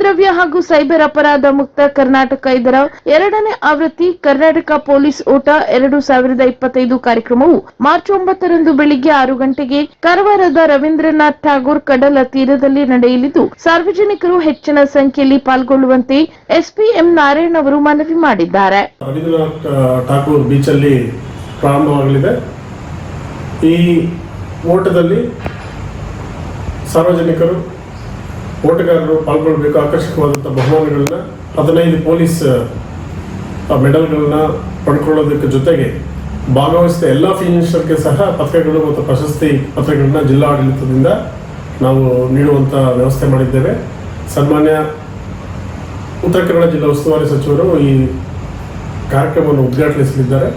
ದ್ರವ್ಯ ಹಾಗೂ ಸೈಬರ್ ಅಪರಾಧ ಮುಕ್ತ ಕರ್ನಾಟಕ ಇದರ ಎರಡನೇ ಆವೃತ್ತಿ ಕರ್ನಾಟಕ ಪೊಲೀಸ್ ಓಟ ಎರಡು ಸಾವಿರದ ಇಪ್ಪತ್ತೈದು ಕಾರ್ಯಕ್ರಮವು ಮಾರ್ಚ್ ಒಂಬತ್ತರಂದು ಬೆಳಿಗ್ಗೆ ಆರು ಗಂಟೆಗೆ ಕಾರವಾರದ ರವೀಂದ್ರನಾಥ್ ಠಾಗೂರ್ ಕಡಲ ತೀರದಲ್ಲಿ ನಡೆಯಲಿದ್ದು, ಸಾರ್ವಜನಿಕರು ಹೆಚ್ಚಿನ ಸಂಖ್ಯೆಯಲ್ಲಿ ಪಾಲ್ಗೊಳ್ಳುವಂತೆ ಎಸ್ಪಿ ಎಂ ನಾರಾಯಣ್ ಅವರು ಮನವಿ ಮಾಡಿದ್ದಾರೆ. ಠಾಕೂರ್ ಬೀಚಲ್ಲಿ ಪ್ರಾರಂಭವಾಗಲಿದೆ. ಈ ಓಟದಲ್ಲಿ ಸಾರ್ವಜನಿಕರು ಓಟಗಾರರು ಪಾಲ್ಗೊಳ್ಬೇಕು ಆಕರ್ಷಕವಾದಂಥ ಬಹುಮಾನಗಳನ್ನ ಹದಿನೈದು ಪೊಲೀಸ್ ಮೆಡಲ್ಗಳನ್ನ ಪಡ್ಕೊಳ್ಳೋದಕ್ಕೆ ಜೊತೆಗೆ ಭಾಗವಹಿಸಿದ ಎಲ್ಲ ಫಿನಿಷರ್ಗೆ ಸಹ ಪತ್ರಗಳು ಮತ್ತು ಪ್ರಶಸ್ತಿ ಪತ್ರಗಳನ್ನ ಜಿಲ್ಲಾಡಳಿತದಿಂದ ನಾವು ನೀಡುವಂಥ ವ್ಯವಸ್ಥೆ ಮಾಡಿದ್ದೇವೆ. ಸನ್ಮಾನ್ಯ ಉತ್ತರ ಕನ್ನಡ ಜಿಲ್ಲಾ ಉಸ್ತುವಾರಿ ಸಚಿವರು ಈ ಕಾರ್ಯಕ್ರಮವನ್ನು ಉದ್ಘಾಟಿಸಲಿದ್ದಾರೆ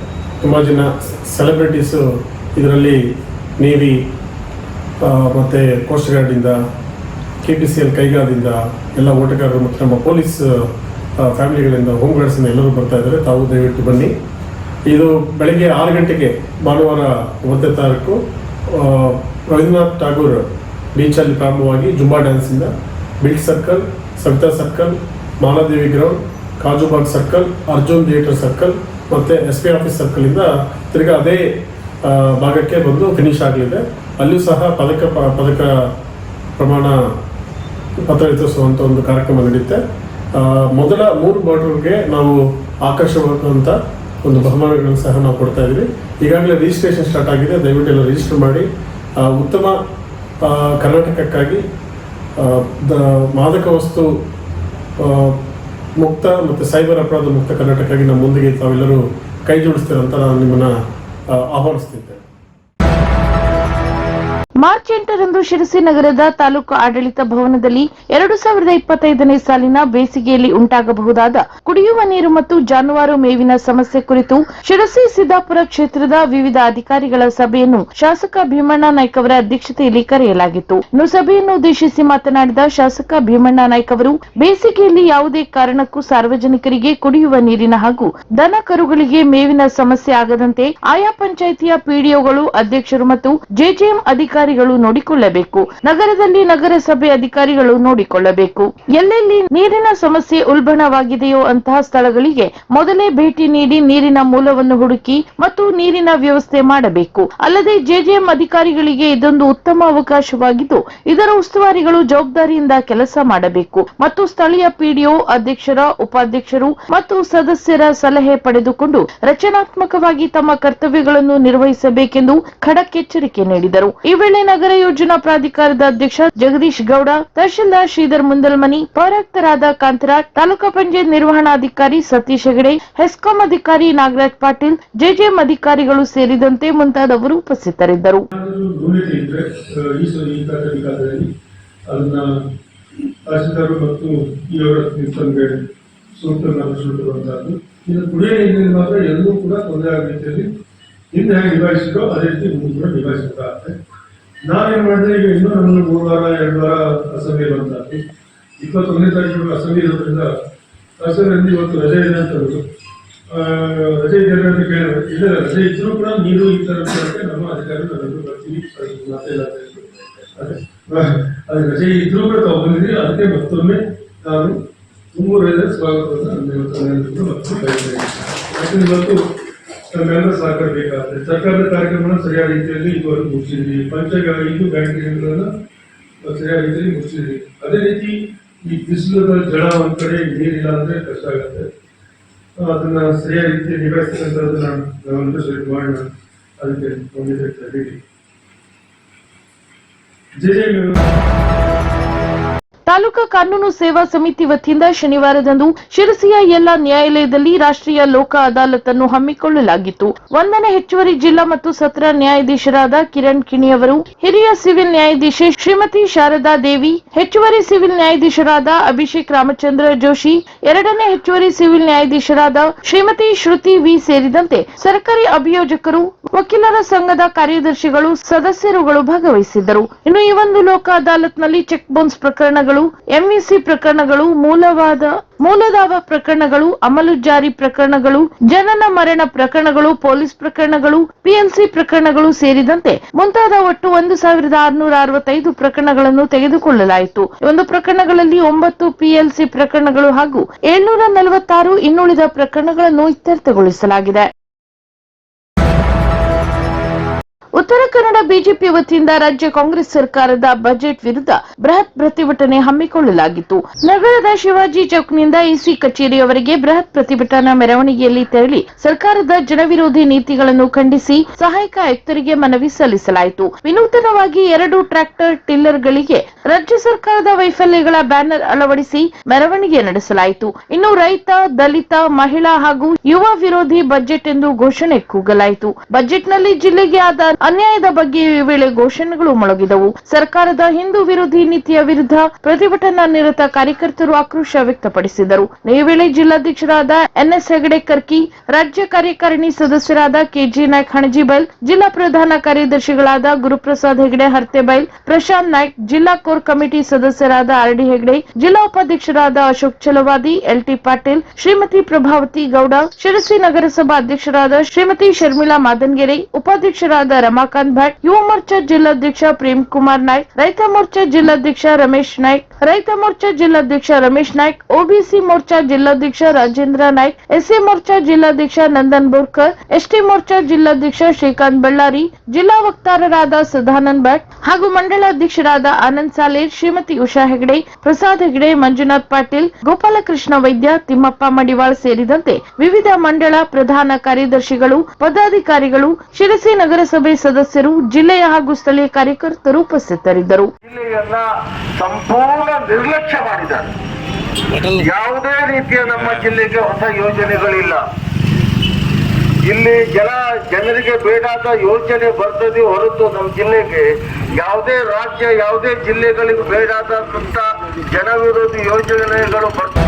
ತುಂಬ ಜನ ಸೆಲೆಬ್ರಿಟೀಸು ಇದರಲ್ಲಿ ನೇವಿ ಮತ್ತೆ ಕೋಸ್ಟ್ ಗಾರ್ಡಿಂದ ಕೆ ಪಿ ಸಿ ಎಲ್ ಕೈಗಾದಿಂದ ಎಲ್ಲ ಓಟಗಾರರು ಮತ್ತು ನಮ್ಮ ಪೊಲೀಸ್ ಫ್ಯಾಮಿಲಿಗಳಿಂದ ಹೋಮ್ ಗಾರ್ಡ್ಸಿಂದ ಎಲ್ಲರೂ ಬರ್ತಾ ಇದ್ದಾರೆ. ತಾವು ದಯವಿಟ್ಟು ಬನ್ನಿ. ಇದು ಬೆಳಗ್ಗೆ ಆರು ಗಂಟೆಗೆ ಭಾನುವಾರ ಒಂದೇ ತಾರೀಕು ರವೀಂದ್ರನಾಥ್ ಠಾಗೂರ್ ಬೀಚಲ್ಲಿ ಪ್ರಾರಂಭವಾಗಿ Zumba ಡ್ಯಾನ್ಸಿಂದ Bilt circle Savita circle Maladevi ground Kajubag circle Arjun theatre circle ಮತ್ತು ಎಸ್ ಪಿ ಆಫೀಸ್ ಸರ್ಕಲಿಂದ ತಿರ್ಗಿ ಅದೇ ಭಾಗಕ್ಕೆ ಬಂದು ಫಿನಿಶ್ ಆಗಲಿದೆ. ಅಲ್ಲೂ ಸಹ ಪದಕ ಪದಕ ಪ್ರಮಾಣ ಪತ್ರ ವಿತರಿಸುವಂಥ ಒಂದು ಕಾರ್ಯಕ್ರಮ ನಡೆಯುತ್ತೆ ಮೊದಲ ಮೂರು ಬಾರ್ಡರ್ಗೆ ನಾವು ಆಕರ್ಷವಾಗುವಂಥ ಒಂದು ಬಹುಮಾನಗಳನ್ನು ಸಹ ನಾವು ಕೊಡ್ತಾ ಇದ್ದೀವಿ. ಈಗಾಗಲೇ ರಿಜಿಸ್ಟ್ರೇಷನ್ ಸ್ಟಾರ್ಟ್ ಆಗಿದೆ. ದಯವಿಟ್ಟು ಎಲ್ಲ ರಿಜಿಸ್ಟರ್ ಮಾಡಿ. ಉತ್ತಮ ಕರ್ನಾಟಕಕ್ಕಾಗಿ ಮಾದಕ ವಸ್ತು ಮುಕ್ತ ಮತ್ತು ಸೈಬರ್ ಅಪರಾಧ ಮುಕ್ತ ಕರ್ನಾಟಕಕ್ಕಾಗಿ ನಮ್ಮ ಮುಂದಿಗೆ ತಾವೆಲ್ಲರೂ ಕೈ ಜೋಡಿಸ್ತೀರಂತ ನಾನು ನಿಮ್ಮನ್ನು ಆಹ್ವಾನಿಸ್ತಿದ್ದೇನೆ ಮಾರ್ಚ್ ಎಂಟರಂದು ಶಿರಸಿ ನಗರದ ತಾಲೂಕು ಆಡಳಿತ ಭವನದಲ್ಲಿ ಎರಡು ಸಾವಿರದ ಇಪ್ಪತ್ತೈದನೇ ಸಾಲಿನ ಬೇಸಿಗೆಯಲ್ಲಿ ಉಂಟಾಗಬಹುದಾದ ಕುಡಿಯುವ ನೀರು ಮತ್ತು ಜಾನುವಾರು ಮೇವಿನ ಸಮಸ್ಯೆ ಕುರಿತು ಶಿರಸಿ ಸಿದ್ದಾಪುರ ಕ್ಷೇತ್ರದ ವಿವಿಧ ಅಧಿಕಾರಿಗಳ ಸಭೆಯನ್ನು ಶಾಸಕ ಭೀಮಣ್ಣ ನಾಯ್ಕ ಅವರ ಅಧ್ಯಕ್ಷತೆಯಲ್ಲಿ ಕರೆಯಲಾಗಿತ್ತು. ಸಭೆಯನ್ನು ಉದ್ದೇಶಿಸಿ ಮಾತನಾಡಿದ ಶಾಸಕ ಭೀಮಣ್ಣ ನಾಯ್ಕ ಅವರು, ಬೇಸಿಗೆಯಲ್ಲಿ ಯಾವುದೇ ಕಾರಣಕ್ಕೂ ಸಾರ್ವಜನಿಕರಿಗೆ ಕುಡಿಯುವ ನೀರಿನ ಹಾಗೂ ದನ ಕರುಗಳಿಗೆ ಮೇವಿನ ಸಮಸ್ಯೆ ಆಗದಂತೆ ಆಯಾ ಪಂಚಾಯಿತಿಯ ಪಿಡಿಒಗಳು ಅಧ್ಯಕ್ಷರು ಮತ್ತು ಜೆಜೆಎಂ ಅಧಿಕಾರಿಗಳು ನೋಡಿಕೊಳ್ಳಬೇಕು. ನಗರದಲ್ಲಿ ನಗರಸಭೆ ಅಧಿಕಾರಿಗಳು ನೋಡಿಕೊಳ್ಳಬೇಕು. ಎಲ್ಲೆಲ್ಲಿ ನೀರಿನ ಸಮಸ್ಯೆ ಉಲ್ಬಣವಾಗಿದೆಯೋ ಅಂತಹ ಸ್ಥಳಗಳಿಗೆ ಮೊದಲೇ ಭೇಟಿ ನೀಡಿ ನೀರಿನ ಮೂಲವನ್ನು ಹುಡುಕಿ ಮತ್ತು ನೀರಿನ ವ್ಯವಸ್ಥೆ ಮಾಡಬೇಕು. ಅಲ್ಲದೆ ಜೆಜೆಎಂ ಅಧಿಕಾರಿಗಳಿಗೆ ಇದೊಂದು ಉತ್ತಮ ಅವಕಾಶವಾಗಿದ್ದು, ಇದರ ಉಸ್ತುವಾರಿಗಳು ಜವಾಬ್ದಾರಿಯಿಂದ ಕೆಲಸ ಮಾಡಬೇಕು. ಮತ್ತು ಸ್ಥಳೀಯ ಪಿಡಿಒ ಅಧ್ಯಕ್ಷರ, ಉಪಾಧ್ಯಕ್ಷರು ಮತ್ತು ಸದಸ್ಯರ ಸಲಹೆ ಪಡೆದುಕೊಂಡು ರಚನಾತ್ಮಕವಾಗಿ ತಮ್ಮ ಕರ್ತವ್ಯಗಳನ್ನು ನಿರ್ವಹಿಸಬೇಕೆಂದು ಖಡಕ್ ಎಚ್ಚರಿಕೆ ನೀಡಿದರು. ಈ ವೇಳೆ ನಗರ ಯೋಜನಾ ಪ್ರಾಧಿಕಾರದ ಅಧ್ಯಕ್ಷ ಜಗದೀಶ್ ಗೌಡ, ತಹಶೀಲ್ದಾರ್ ಶ್ರೀಧರ್ ಮುಂದಲ್ಮನಿ, ಪೌರಾಯುಕ್ತರಾದ ಕಾಂತರಾಜ್, ತಾಲೂಕಾ ಪಂಚಾಯತ್ ನಿರ್ವಹಣಾಧಿಕಾರಿ ಸತೀಶ್ ಹೆಗಡೆ, ಹೆಸ್ಕಾಂ ಅಧಿಕಾರಿ ನಾಗರಾಜ್ ಪಾಟೀಲ್, ಜೆಜೆಎಂ ಅಧಿಕಾರಿಗಳು ಸೇರಿದಂತೆ ಮುಂತಾದವರು ಉಪಸ್ಥಿತರಿದ್ದರು. ಸೂಕ್ತ ಮಾತ್ರ ಎಲ್ಲೂ ಕೂಡ ತೊಂದರೆ ಆಗೋ ಹಿಂದೆ ಹೇಗೆ ನಿಭಾಯಿಸಿದ್ರು ಅದೇ ರೀತಿ ಮುಂದೆ ನಿಭಾಯಿಸಬೇಕಾಗುತ್ತೆ ನಾವೇನ್ ಮಾಡಿದ್ರೆ ಈಗ ಇನ್ನೂ ನಮ್ಮನ್ನು ಮೂರು ವಾರ ಎರಡು ವಾರ ಅಸಭ್ಯ ಇರುವಂತಹದ್ದು ಇಪ್ಪತ್ತೊಂದನೇ ತಾರೀಕು ಅಸಭ್ಯ ಇರೋದ್ರಿಂದ ತಹಸೀಲ್ದಾರಲ್ಲಿ ಇವತ್ತು ರಜೆ ಇದೆ ಅಂತ ರಜೆ ಇದೆ ಅಂತ ಕೇಳಿದ್ರೆ, ಇಲ್ಲ, ರಜೆ ಇದ್ರೂ ಕೂಡ ನೀರು ಈ ಥರ ನಮ್ಮ ಅಧಿಕಾರಿಗಳು ನಾವೆಲ್ಲರೂ ಬರ್ತೀವಿ ಅದೇ. ಅದೇ ರಜೆ ಇದ್ರೂ ಕೂಡ ತಾವು ಬಂದಿದ್ದೀವಿ ಅದಕ್ಕೆ ಮತ್ತೊಮ್ಮೆ ನಾನು ತುಂಬ ಹೃದಯದ ಸ್ವಾಗತವನ್ನು ಮತ್ತು ಯಾಕಂದ್ರೆ ಇವತ್ತು ನಮ್ಮೆಲ್ಲರ ಸಹಕಾರ ಬೇಕಾಗುತ್ತೆ ಸರ್ಕಾರದ ಕಾರ್ಯಕ್ರಮನ ಸರಿಯಾದ ರೀತಿಯಲ್ಲಿ ಇದುವರೆಗೂ ಮುಗಿಸಿದ್ವಿ. ಪಂಚಾಯತ್ ಐದು ಬ್ಯಾಂಕ್ಗಳನ್ನು ಸರಿಯಾದ ರೀತಿಯಲ್ಲಿ ಮುಗಿಸಿದ್ವಿ. ಅದೇ ರೀತಿ ಈ ಬಿಸಿಲು ಜಳ ಒಂದ್ ಕಡೆ ನೀರಿಲ್ಲ ಅಂದ್ರೆ ಕಷ್ಟ ಆಗುತ್ತೆ. ಅದನ್ನ ಸರಿಯಾದ ರೀತಿಯಲ್ಲಿ ನಿಭಾಯಿಸ್ತಕ್ಕಂಥದ್ದು ನಾನು ನಾವೆಲ್ಲರೂ ಸರಿ ಮಾಡೋಣ ಅದಕ್ಕೆ ಹೇಳಿ ಜೆ ಜೆ ತಾಲೂಕಾ ಕಾನೂನು ಸೇವಾ ಸಮಿತಿ ವತಿಯಿಂದ ಶನಿವಾರದಂದು ಶಿರಸಿಯ ಎಲ್ಲ ನ್ಯಾಯಾಲಯದಲ್ಲಿ ರಾಷ್ಟ್ರೀಯ ಲೋಕ ಅದಾಲತನ್ನು ಹಮ್ಮಿಕೊಳ್ಳಲಾಗಿತ್ತು. ಒಂದನೇ ಹೆಚ್ಚುವರಿ ಜಿಲ್ಲಾ ಮತ್ತು ಸತ್ರ ನ್ಯಾಯಾಧೀಶರಾದ ಕಿರಣ್ ಕಿಣಿ ಅವರು, ಹಿರಿಯ ಸಿವಿಲ್ ನ್ಯಾಯಾಧೀಶೆ ಶ್ರೀಮತಿ ಶಾರದಾ ದೇವಿ, ಹೆಚ್ಚುವರಿ ಸಿವಿಲ್ ನ್ಯಾಯಾಧೀಶರಾದ ಅಭಿಷೇಕ್ ರಾಮಚಂದ್ರ ಜೋಶಿ, ಎರಡನೇ ಹೆಚ್ಚುವರಿ ಸಿವಿಲ್ ನ್ಯಾಯಾಧೀಶರಾದ ಶ್ರೀಮತಿ ಶ್ರುತಿ ವಿ ಸೇರಿದಂತೆ ಸರ್ಕಾರಿ ಅಭಿಯೋಜಕರು, ವಕೀಲರ ಸಂಘದ ಕಾರ್ಯದರ್ಶಿಗಳು, ಸದಸ್ಯರುಗಳು ಭಾಗವಹಿಸಿದ್ದರು. ಇನ್ನು ಈ ಒಂದು ಲೋಕ ಅದಾಲತ್ನಲ್ಲಿ ಚೆಕ್ ಬೌನ್ಸ್ ಪ್ರಕರಣಗಳು ಪ್ರಕರಣಗಳು ಎಂಇಸಿ ಪ್ರಕರಣಗಳು, ಮೂಲವಾದ, ಮೂಲದಾವ ಪ್ರಕರಣಗಳು, ಅಮಲು ಜಾರಿ ಪ್ರಕರಣಗಳು, ಜನನ ಮರಣ ಪ್ರಕರಣಗಳು, ಪೊಲೀಸ್ ಪ್ರಕರಣಗಳು ಪಿಎಲ್ಸಿ ಪ್ರಕರಣಗಳು ಸೇರಿದಂತೆ ಮುಂತಾದ ಒಟ್ಟು ಒಂದು ಸಾವಿರದ ಆರುನೂರ ಅರವತ್ತೈದು ಪ್ರಕರಣಗಳನ್ನು ತೆಗೆದುಕೊಳ್ಳಲಾಯಿತು. ಒಂದು ಪ್ರಕರಣಗಳಲ್ಲಿ ಒಂಬತ್ತು ಪಿಎಲ್ಸಿ ಪ್ರಕರಣಗಳು ಹಾಗೂ ಏಳ್ನೂರ ನಲವತ್ತಾರು ಇನ್ನುಳಿದ ಪ್ರಕರಣಗಳನ್ನು ಇತ್ಯರ್ಥಗೊಳಿಸಲಾಗಿದೆ. ಉತ್ತರ ಕನ್ನಡ ಬಿಜೆಪಿ ವತಿಯಿಂದ ರಾಜ್ಯ ಕಾಂಗ್ರೆಸ್ ಸರ್ಕಾರದ ಬಜೆಟ್ ವಿರುದ್ಧ ಬೃಹತ್ ಪ್ರತಿಭಟನೆ ಹಮ್ಮಿಕೊಳ್ಳಲಾಗಿತ್ತು. ನಗರದ ಶಿವಾಜಿ ಚೌಕ್ನಿಂದ ಇಸಿ ಕಚೇರಿಯವರೆಗೆ ಬೃಹತ್ ಪ್ರತಿಭಟನಾ ಮೆರವಣಿಗೆಯಲ್ಲಿ ತೆರಳಿ ಸರ್ಕಾರದ ಜನವಿರೋಧಿ ನೀತಿಗಳನ್ನು ಖಂಡಿಸಿ ಸಹಾಯಕ ಆಯುಕ್ತರಿಗೆ ಮನವಿ ಸಲ್ಲಿಸಲಾಯಿತು. ವಿನೂತನವಾಗಿ ಎರಡು ಟ್ರ್ಯಾಕ್ಟರ್ ಟಿಲ್ಲರ್ಗಳಿಗೆ ರಾಜ್ಯ ಸರ್ಕಾರದ ವೈಫಲ್ಯಗಳ ಬ್ಯಾನರ್ ಅಳವಡಿಸಿ ಮೆರವಣಿಗೆ ನಡೆಸಲಾಯಿತು. ಇನ್ನು ರೈತ, ದಲಿತ, ಮಹಿಳಾ ಹಾಗೂ ಯುವ ವಿರೋಧಿ ಬಜೆಟ್ ಎಂದು ಘೋಷಣೆ ಕೂಗಲಾಯಿತು. ಬಜೆಟ್ನಲ್ಲಿ ಜಿಲ್ಲೆಗೆ ಆದ ಅನ್ಯಾಯದ ಬಗ್ಗೆ ಈ ವೇಳೆ ಘೋಷಣೆಗಳು ಮೊಳಗಿದವು. ಸರ್ಕಾರದ ಹಿಂದೂ ವಿರೋಧಿ ನೀತಿಯ ವಿರುದ್ಧ ಪ್ರತಿಭಟನಾ ನಿರತ ಕಾರ್ಯಕರ್ತರು ಆಕ್ರೋಶ ವ್ಯಕ್ತಪಡಿಸಿದರು. ಈ ವೇಳೆ ಜಿಲ್ಲಾಧ್ಯಕ್ಷರಾದ ಎನ್ಎಸ್ ಹೆಗಡೆ ಕರ್ಕಿ ರಾಜ್ಯ ಕಾರ್ಯಕಾರಿಣಿ ಸದಸ್ಯರಾದ ಕೆಜಿ ನಾಯ್ಕ್ ಹಣಜಿಬೈಲ್, ಜಿಲ್ಲಾ ಪ್ರಧಾನ ಕಾರ್ಯದರ್ಶಿಗಳಾದ ಗುರುಪ್ರಸಾದ್ ಹೆಗಡೆ ಹರ್ತೆಬೈಲ್, ಪ್ರಶಾಂತ್ ನಾಯ್ಕ್, ಜಿಲ್ಲಾ ಕೋರ್ ಕಮಿಟಿ ಸದಸ್ಯರಾದ ಆರ್ ಡಿ ಹೆಗಡೆ, ಜಿಲ್ಲಾ ಉಪಾಧ್ಯಕ್ಷರಾದ ಅಶೋಕ್ ಚಲವಾದಿ ಎಲ್ಟಿ ಪಾಟೀಲ್, ಶ್ರೀಮತಿ ಪ್ರಭಾವತಿ ಗೌಡ, ಶಿರಸಿ ನಗರಸಭಾ ಅಧ್ಯಕ್ಷರಾದ ಶ್ರೀಮತಿ ಶರ್ಮಿಳಾ ಮಾದನ್ಗೆರೆ, ಉಪಾಧ್ಯಕ್ಷರಾದ ರಮಾಕಾಂತ್ ಭಟ್, ಯುವ ಮೋರ್ಚಾ ಜಿಲ್ಲಾಧ್ಯಕ್ಷ ಪ್ರೇಮ್ ಕುಮಾರ್ ನಾಯ್ಕ್, ರೈತ ಮೋರ್ಚಾ ಜಿಲ್ಲಾಧ್ಯಕ್ಷ ರಮೇಶ್ ನಾಯ್ಕ್, ರೈತ ಮೋರ್ಚಾ ಜಿಲ್ಲಾಧ್ಯಕ್ಷ ರಮೇಶ್ ನಾಯ್ಕ್, ಒಬಿಸಿ ಮೋರ್ಚಾ ಜಿಲ್ಲಾಧ್ಯಕ್ಷ ರಾಜೇಂದ್ರ ನಾಯ್ಕ್ ಎಸ್ಸಿ ಮೋರ್ಚಾ ಜಿಲ್ಲಾಧ್ಯಕ್ಷ ನಂದನ್ ಬೋರ್ಕರ್, ಎಸ್ಟಿ ಮೋರ್ಚಾ ಜಿಲ್ಲಾಧ್ಯಕ್ಷ ಶ್ರೀಕಾಂತ್ ಬಳ್ಳಾರಿ, ಜಿಲ್ಲಾ ವಕ್ತಾರರಾದ ಸದಾನಂದ್ ಭಟ್ ಹಾಗೂ ಮಂಡಲಾಧ್ಯಕ್ಷರಾದ ಆನಂದ್ ಸಾಲೇರ್ ಶ್ರೀಮತಿ ಉಷಾ ಹೆಗಡೆ, ಪ್ರಸಾದ್ ಹೆಗಡೆ, ಮಂಜುನಾಥ್ ಪಾಟೀಲ್, ಗೋಪಾಲಕೃಷ್ಣ ವೈದ್ಯ, ತಿಮ್ಮಪ್ಪ ಮಡಿವಾಳ್ ಸೇರಿದಂತೆ ವಿವಿಧ ಮಂಡಳ ಪ್ರಧಾನ ಕಾರ್ಯದರ್ಶಿಗಳು, ಪದಾಧಿಕಾರಿಗಳು, ಶಿರಸಿ ನಗರಸಭೆ ಸದಸ್ಯರು ಜಿಲ್ಲೆಯ ಹಾಗೂ ಸ್ಥಳೀಯ ಕಾರ್ಯಕರ್ತರು ಉಪಸ್ಥಿತರಿದ್ದರು. ಜಿಲ್ಲೆಯನ್ನ ಸಂಪೂರ್ಣ ನಿರ್ಲಕ್ಷ್ಯ ಮಾಡಿದ್ದಾರೆ. ಯಾವುದೇ ರೀತಿಯ ನಮ್ಮ ಜಿಲ್ಲೆಗೆ ಹೊಸ ಯೋಜನೆಗಳಿಲ್ಲ. ಇಲ್ಲಿ ಜನ ಜನರಿಗೆ ಬೇಡಾದ ಯೋಜನೆ ಬರ್ತದೆ ಹೊರತು ನಮ್ಮ ಜಿಲ್ಲೆಗೆ ಯಾವುದೇ ರಾಜ್ಯ ಯಾವುದೇ ಜಿಲ್ಲೆಗಳಿಗೆ ಬೇಡಾದಂತ ಜನವಿರೋಧಿ ಯೋಜನೆಗಳು ಬರ್ತವೆ.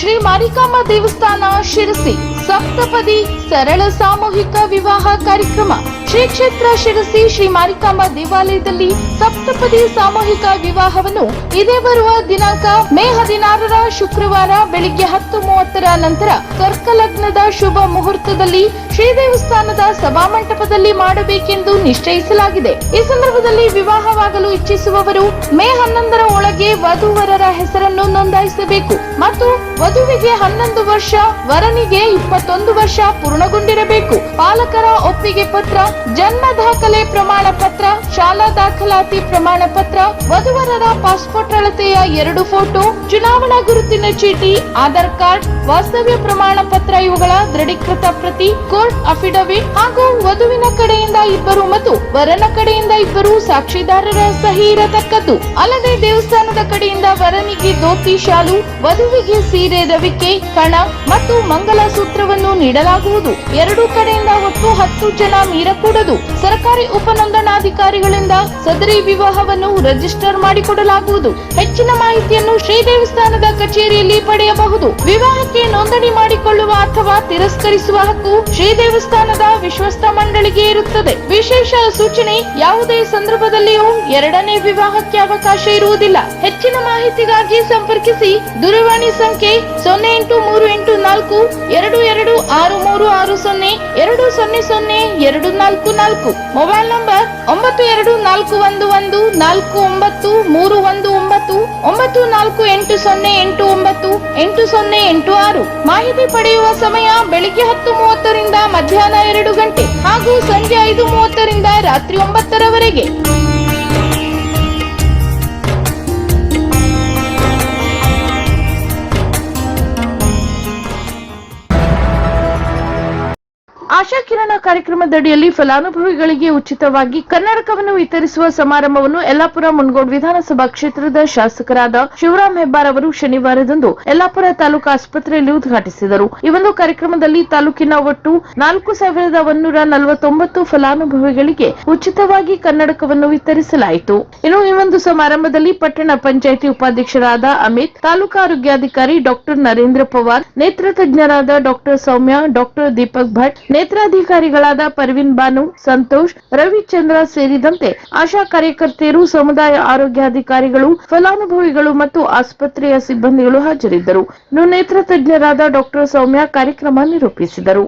ಶ್ರೀ ಮಾರಿಕಾಂಬಾ ದೇವಸ್ಥಾನ ಶಿರಸಿ. ಸಪ್ತಪದಿ ಸರಳ ಸಾಮೂಹಿಕ ವಿವಾಹ ಕಾರ್ಯಕ್ರಮ. ಶ್ರೀ ಕ್ಷೇತ್ರ ಶಿರಸಿ ಶ್ರೀ ಮಾರಿಕಾಂಬ ದೇವಾಲಯದಲ್ಲಿ ಸಪ್ತಪದಿ ಸಾಮೂಹಿಕ ವಿವಾಹವನ್ನು ಇದೇ ಬರುವ ದಿನಾಂಕ ಮೇ ಹದಿನಾರರ ಶುಕ್ರವಾರ ಬೆಳಿಗ್ಗೆ ಹತ್ತು ಮೂವತ್ತರ ನಂತರ ಕರ್ಕಲಗ್ನದ ಶುಭ ಮುಹೂರ್ತದಲ್ಲಿ ಶ್ರೀ ದೇವಸ್ಥಾನದ ಸಭಾಮಂಟಪದಲ್ಲಿ ಮಾಡಬೇಕೆಂದು ನಿಶ್ಚಯಿಸಲಾಗಿದೆ. ಈ ಸಂದರ್ಭದಲ್ಲಿ ವಿವಾಹವಾಗಲು ಇಚ್ಛಿಸುವವರು ಮೇ ಹನ್ನೊಂದರ ಒಳಗೆ ವಧುವರರ ಹೆಸರನ್ನು ನೋಂದಾಯಿಸಬೇಕು. ಮತ್ತು ವಧುವಿಗೆ ಹನ್ನೊಂದು ವರ್ಷ, ವರನಿಗೆ ಇಪ್ಪತ್ತೊಂದು ವರ್ಷ ಪೂರ್ಣಗೊಂಡಿರಬೇಕು. ಪಾಲಕರ ಒಪ್ಪಿಗೆ ಪತ್ರ, ಜನ್ಮ ದಾಖಲೆ ಪ್ರಮಾಣ ಪತ್ರ, ಶಾಲಾ ದಾಖಲಾತಿ ಪ್ರಮಾಣ ಪತ್ರ, ವಧುವರರ ಪಾಸ್ಪೋರ್ಟ್ ಅಳತೆಯ ಎರಡು ಫೋಟೋ, ಚುನಾವಣಾ ಗುರುತಿನ ಚೀಟಿ, ಆಧಾರ್ ಕಾರ್ಡ್, ವಾಸ್ತವ್ಯ ಪ್ರಮಾಣ ಪತ್ರ ಇವುಗಳ ದೃಢೀಕೃತ ಪ್ರತಿ, ಕೋರ್ಟ್ ಅಫಿಡವಿಟ್ ಹಾಗೂ ವಧುವಿನ ಕಡೆಯಿಂದ ಇಬ್ಬರು ಮತ್ತು ವರನ ಕಡೆಯಿಂದ ಇಬ್ಬರು ಸಾಕ್ಷಿದಾರರ ಸಹಿ ಇರತಕ್ಕದ್ದು. ಅಲ್ಲದೆ ದೇವಸ್ಥಾನದ ಕಡೆಯಿಂದ ವರನಿಗೆ ಧೋತಿ, ಶಾಲು, ವಧುವಿಗೆ ಸೀರೆ ರವಿಕೆ ಕಣ ಮತ್ತು ಮಂಗಲ ಸೂತ್ರವನ್ನು ನೀಡಲಾಗುವುದು. ಎರಡು ಕಡೆಯಿಂದ ಒಟ್ಟು ಹತ್ತು ಜನ ಮೀರಕೂಡದು ಸರ್ಕಾರಿ ಉಪನೋಂದಣಾಧಿಕಾರಿಗಳಿಂದ ಸದರಿ ವಿವಾಹವನ್ನು ರಿಜಿಸ್ಟರ್ ಮಾಡಿಕೊಡಲಾಗುವುದು. ಹೆಚ್ಚಿನ ಮಾಹಿತಿಯನ್ನು ಶ್ರೀ ದೇವಸ್ಥಾನದ ಕಚೇರಿಯಲ್ಲಿ ಪಡೆಯಬಹುದು. ವಿವಾಹಕ್ಕೆ ನೋಂದಣಿ ಮಾಡಿಕೊಳ್ಳುವ ಅಥವಾ ತಿರಸ್ಕರಿಸುವ ಹಕ್ಕು ಶ್ರೀ ದೇವಸ್ಥಾನದ ವಿಶ್ವಸ್ತ ಮಂಡಳಿಗೆ ಇರುತ್ತದೆ. ವಿಶೇಷ ಸೂಚನೆ, ಯಾವುದೇ ಸಂದರ್ಭದಲ್ಲಿಯೂ ಎರಡನೇ ವಿವಾಹಕ್ಕೆ ಅವಕಾಶ ಇರುವುದಿಲ್ಲ. ಹೆಚ್ಚಿನ ಮಾಹಿತಿಗಾಗಿ ಸಂಪರ್ಕಿಸಿ. ದೂರವಾಣಿ ಸಂಖ್ಯೆ ಸೊನ್ನೆ ಎಂಟು ಮೂರು ಎಂಟು ನಾಲ್ಕು ಎರಡು ಎರಡು ಆರು ಮೂರು ಆರು ಸೊನ್ನೆ ಎರಡು ಸೊನ್ನೆ ಸೊನ್ನೆ ಎರಡು ನಾಲ್ಕು ನಾಲ್ಕು. ಮೊಬೈಲ್ ನಂಬರ್ ಒಂಬತ್ತು ಎರಡು ನಾಲ್ಕು ಒಂದು ಒಂದು ನಾಲ್ಕು ಒಂಬತ್ತು ಮೂರು ಒಂದು ಒಂಬತ್ತು ಒಂಬತ್ತು ನಾಲ್ಕು ಎಂಟು ಸೊನ್ನೆ ಎಂಟು ಒಂಬತ್ತು ಎಂಟು ಸೊನ್ನೆ ಎಂಟು ಆರು. ಮಾಹಿತಿ ಪಡೆಯುವ ಸಮಯ ಬೆಳಿಗ್ಗೆ ಹತ್ತು ಮೂವತ್ತರಿಂದ ಮಧ್ಯಾಹ್ನ ಎರಡು ಗಂಟೆ ಹಾಗೂ ಸಂಜೆ ಐದು ಮೂವತ್ತರಿಂದ ರಾತ್ರಿ ಒಂಬತ್ತರವರೆಗೆ. ಆಶಾ ಕಿರಣ ಕಾರ್ಯಕ್ರಮದಡಿಯಲ್ಲಿ ಫಲಾನುಭವಿಗಳಿಗೆ ಉಚಿತವಾಗಿ ಕನ್ನಡಕವನ್ನು ವಿತರಿಸುವ ಸಮಾರಂಭವನ್ನು ಯಲ್ಲಾಪುರ ಮುನ್ಗೋಡ್ ವಿಧಾನಸಭಾ ಕ್ಷೇತ್ರದ ಶಾಸಕರಾದ ಶಿವರಾಮ್ ಹೆಬ್ಬಾರ್ ಅವರು ಶನಿವಾರದಂದು ಯಲ್ಲಾಪುರ ತಾಲೂಕು ಆಸ್ಪತ್ರೆಯಲ್ಲಿ ಉದ್ಘಾಟಿಸಿದರು. ಈ ಒಂದು ಕಾರ್ಯಕ್ರಮದಲ್ಲಿ ತಾಲೂಕಿನ ಒಟ್ಟು ನಾಲ್ಕು ಸಾವಿರದ ಒಂದೂರ ನಲವತ್ತೊಂಬತ್ತು ಫಲಾನುಭವಿಗಳಿಗೆ ಉಚಿತವಾಗಿ ಕನ್ನಡಕವನ್ನು ವಿತರಿಸಲಾಯಿತು. ಇನ್ನು ಈ ಒಂದು ಸಮಾರಂಭದಲ್ಲಿ ಪಟ್ಟಣ ಪಂಚಾಯಿತಿ ಉಪಾಧ್ಯಕ್ಷರಾದ ಅಮಿತ್, ತಾಲೂಕು ಆರೋಗ್ಯಾಧಿಕಾರಿ ಡಾಕ್ಟರ್ ನರೇಂದ್ರ ಪವಾರ್ ನೇತ್ರ ತಜ್ಞರಾದ ಡಾಕ್ಟರ್ ಸೌಮ್ಯ, ಡಾಕ್ಟರ್ ದೀಪಕ್ ಭಟ್ ನೇತ್ರ ನೇತ್ರಾಧಿಕಾರಿಗಳಾದ ಪರ್ವಿನ್ ಬಾನು, ಸಂತೋಷ್, ರವಿಚಂದ್ರ ಸೇರಿದಂತೆ ಆಶಾ ಕಾರ್ಯಕರ್ತೆಯರು, ಸಮುದಾಯ ಆರೋಗ್ಯಾಧಿಕಾರಿಗಳು ಫಲಾನುಭವಿಗಳು ಮತ್ತು ಆಸ್ಪತ್ರೆಯ ಸಿಬ್ಬಂದಿಗಳು ಹಾಜರಿದ್ದರು. ನೇತ್ರ ತಜ್ಞರಾದ ಡಾಕ್ಟರ್ ಸೌಮ್ಯ ಕಾರ್ಯಕ್ರಮ ನಿರೂಪಿಸಿದರು.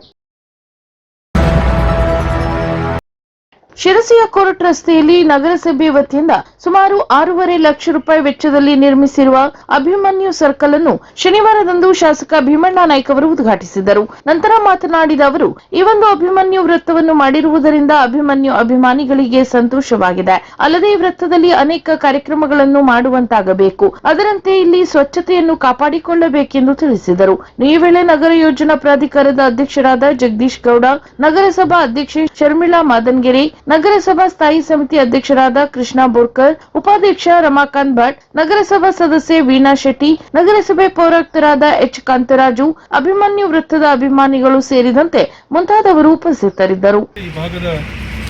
ಶಿರಸಿಯ ಕೋರ್ಟ್ ರಸ್ತೆಯಲ್ಲಿ ನಗರಸಭೆ ವತಿಯಿಂದ ಸುಮಾರು ಆರೂವರೆ ಲಕ್ಷ ರೂಪಾಯಿ ವೆಚ್ಚದಲ್ಲಿ ನಿರ್ಮಿಸಿರುವ ಅಭಿಮನ್ಯು ಸರ್ಕಲ್ ಅನ್ನು ಶನಿವಾರದಂದು ಶಾಸಕ ಭೀಮಣ್ಣ ನಾಯ್ಕ ಅವರು ಉದ್ಘಾಟಿಸಿದರು. ನಂತರ ಮಾತನಾಡಿದ ಅವರು, ಈ ಒಂದು ಅಭಿಮನ್ಯು ವೃತ್ತವನ್ನು ಮಾಡಿರುವುದರಿಂದ ಅಭಿಮನ್ಯು ಅಭಿಮಾನಿಗಳಿಗೆ ಸಂತೋಷವಾಗಿದೆ. ಅಲ್ಲದೆ ವೃತ್ತದಲ್ಲಿ ಅನೇಕ ಕಾರ್ಯಕ್ರಮಗಳನ್ನು ಮಾಡುವಂತಾಗಬೇಕು. ಅದರಂತೆ ಇಲ್ಲಿ ಸ್ವಚ್ಛತೆಯನ್ನು ಕಾಪಾಡಿಕೊಳ್ಳಬೇಕೆಂದು ತಿಳಿಸಿದರು. ಈ ವೇಳೆ ನಗರ ಯೋಜನಾ ಪ್ರಾಧಿಕಾರದ ಅಧ್ಯಕ್ಷರಾದ ಜಗದೀಶ್ ಗೌಡ, ನಗರಸಭಾ ಅಧ್ಯಕ್ಷೆ ಶರ್ಮಿಳಾ ಮಾದನ್ಗೆರೆ ನಗರಸಭಾ ಸ್ಥಾಯಿ ಸಮಿತಿ ಅಧ್ಯಕ್ಷರಾದ ಕೃಷ್ಣ ಬೋರ್ಕರ್, ಉಪಾಧ್ಯಕ್ಷ ರಮಾಕಾಂತ್ ಭಟ್, ನಗರಸಭಾ ಸದಸ್ಯೆ ವೀಣಾ ಶೆಟ್ಟಿ, ನಗರಸಭೆ ಪೌರಾಯುಕ್ತರಾದ ಎಚ್ ಕಾಂತರಾಜು, ಅಭಿಮನ್ಯು ವೃತ್ತದ ಅಭಿಮಾನಿಗಳು ಸೇರಿದಂತೆ ಮುಂತಾದವರು ಉಪಸ್ಥಿತರಿದ್ದರು. ಈ ಭಾಗದ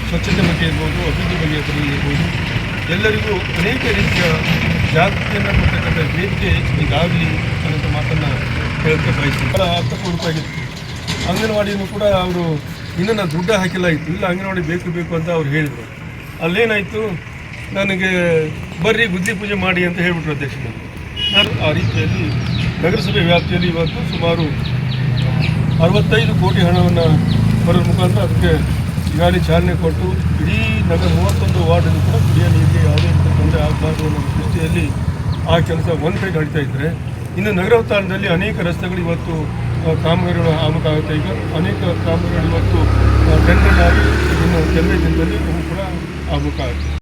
ಸ್ವಚ್ಛತೆ ಬಗ್ಗೆ ಇರ್ಬೋದು, ಅಭಿವೃದ್ಧಿ ಬಗ್ಗೆ ಇರ್ಬೋದು, ಎಲ್ಲರಿಗೂ ಅನೇಕ ರೀತಿಯ ಜಾಗೃತಿಯನ್ನು ಕೊಡ್ತಕ್ಕಂಥ ವೇದಿಕೆ ಇದಾಗಲಿ ಅನ್ನೋಂಥ ಮಾತನ್ನು ಹೇಳಕ್ಕೆ ಬಯಸ್ತೀನಿ ಬಹಳ ಅರ್ಥಪೂರ್ವಕವಾಗಿತ್ತು ಅಂಗನವಾಡಿಯನ್ನು ಕೂಡ ಅವರು ಇನ್ನೂ ನಾನು ದುಡ್ಡು ಹಾಕಿಲ್ಲ ಇತ್ತು ಇಲ್ಲ ಅಂಗನವಾಡಿ ಬೇಕು ಬೇಕು ಅಂತ ಅವ್ರು ಹೇಳಿದರು. ಅಲ್ಲೇನಾಯಿತು? ನನಗೆ ಬರ್ರಿ ಬುದ್ಧಿ ಪೂಜೆ ಮಾಡಿ ಅಂತ ಹೇಳಿಬಿಟ್ರು ಅಧ್ಯಕ್ಷರು. ನಾನು ಆ ರೀತಿಯಲ್ಲಿ ನಗರಸಭೆ ವ್ಯಾಪ್ತಿಯಲ್ಲಿ ಇವತ್ತು ಸುಮಾರು ಅರವತ್ತೈದು ಕೋಟಿ ಹಣವನ್ನು ಬರೋ ಮುಖಾಂತರ ಅದಕ್ಕೆ ಈಗಾಗಲೇ ಚಾಲನೆ ಕೊಟ್ಟು, ಇಡೀ ನಗರ ಮೂವತ್ತೊಂದು ವಾರ್ಡಲ್ಲಿ ಕೂಡ ಕುಡಿಯೋ ನೀರಿಗೆ ಯಾವುದೇ ರೀತಿ ತೊಂದರೆ ಆಗಬಾರ್ದು ಅನ್ನೋ ದೃಷ್ಟಿಯಲ್ಲಿ ಆ ಕೆಲಸ ಒಂದು ಸೈಡ್ ನಡೀತಾ ಇದ್ದರೆ ಇನ್ನು ತಾಣದಲ್ಲಿ ಅನೇಕ ರಸ್ತೆಗಳು ಇವತ್ತು ಕಾಮಗಾರಿಗಳು ಆಗಬೇಕಾಗುತ್ತೆ ಈಗ ಅನೇಕ ಕಾಮಗಾರಿಗಳು ಇವತ್ತು ಟೆಂಡರ್ ಆಗಿ ಇನ್ನು ಕೆಲವೇ ದಿನದಲ್ಲಿ ಅವು ಕೂಡ ಆಗಬೇಕಾಗುತ್ತೆ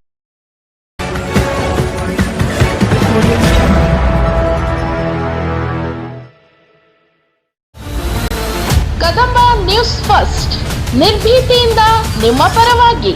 ಕದಂಬ ನ್ಯೂಸ್ ಫಸ್ಟ್. ನಿರ್ಭೀತಿಯಿಂದ ನಿಮ್ಮ ಪರವಾಗಿ.